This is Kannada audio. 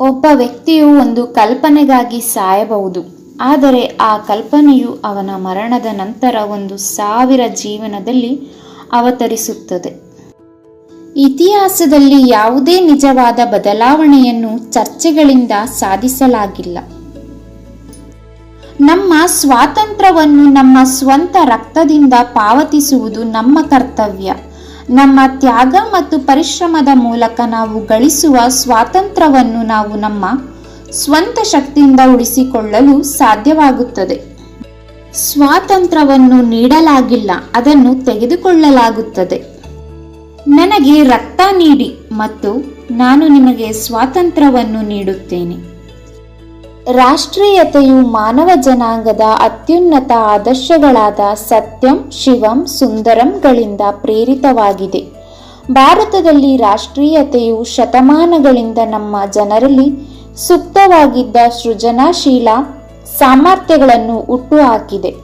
ಒಬ್ಬ ವ್ಯಕ್ತಿಯು ಒಂದು ಕಲ್ಪನೆಗಾಗಿ ಸಾಯಬಹುದು. ಆದರೆ ಆ ಕಲ್ಪನೆಯು ಅವನ ಮರಣದ ನಂತರ ಒಂದು ಸಾವಿರ ಜೀವನದಲ್ಲಿ ಅವತರಿಸುತ್ತದೆ. ಇತಿಹಾಸದಲ್ಲಿ ಯಾವುದೇ ನಿಜವಾದ ಬದಲಾವಣೆಯನ್ನು ಚರ್ಚೆಗಳಿಂದ ಸಾಧಿಸಲಾಗಿಲ್ಲ. ನಮ್ಮ ಸ್ವಾತಂತ್ರ್ಯವನ್ನು ನಮ್ಮ ಸ್ವಂತ ರಕ್ತದಿಂದ ಪಾವತಿಸುವುದು ನಮ್ಮ ಕರ್ತವ್ಯ. ನಮ್ಮ ತ್ಯಾಗ ಮತ್ತು ಪರಿಶ್ರಮದ ಮೂಲಕ ನಾವು ಗಳಿಸುವ ಸ್ವಾತಂತ್ರ್ಯವನ್ನು ನಾವು ನಮ್ಮ ಸ್ವಂತ ಶಕ್ತಿಯಿಂದ ಉಳಿಸಿಕೊಳ್ಳಲು ಸಾಧ್ಯವಾಗುತ್ತದೆ. ಸ್ವಾತಂತ್ರ್ಯವನ್ನು ನೀಡಲಾಗಿಲ್ಲ, ಅದನ್ನು ತೆಗೆದುಕೊಳ್ಳಲಾಗುತ್ತದೆ. ನನಗೆ ರಕ್ತ ನೀಡಿ ಮತ್ತು ನಾನು ನಿಮಗೆ ಸ್ವಾತಂತ್ರ್ಯವನ್ನು ನೀಡುತ್ತೇನೆ. ರಾಷ್ಟ್ರೀಯತೆಯು ಮಾನವ ಜನಾಂಗದ ಅತ್ಯುನ್ನತ ಆದರ್ಶಗಳಾದ ಸತ್ಯಂ, ಶಿವಂ ಸುಂದರಂಗಳಿಂದ ಪ್ರೇರಿತವಾಗಿದೆ. ಭಾರತದಲ್ಲಿ ರಾಷ್ಟ್ರೀಯತೆಯು ಶತಮಾನಗಳಿಂದ ನಮ್ಮ ಜನರಲ್ಲಿ ಸುಪ್ತವಾಗಿದ್ದ ಸೃಜನಶೀಲ ಸಾಮರ್ಥ್ಯಗಳನ್ನು ಹುಟ್ಟುಹಾಕಿದೆ